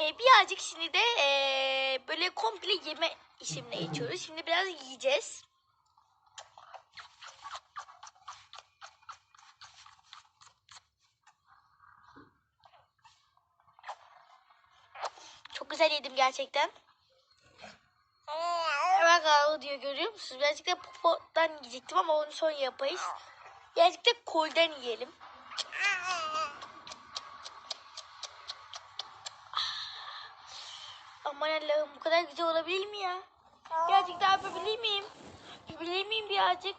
Ee, birazcık şimdi de ee, böyle komple yeme işlemine geçiyoruz. Şimdi biraz yiyeceğiz. Çok güzel yedim gerçekten. Bak ağlı diyor görüyor musunuz? Birazcık da popodan yiyecektim ama onu sonra yaparız. Birazcık da kolden yiyelim. Aman Allah'ım bu kadar güzel olabilir mi ya? Birazcık daha yapabilir miyim? Yapabilir miyim birazcık?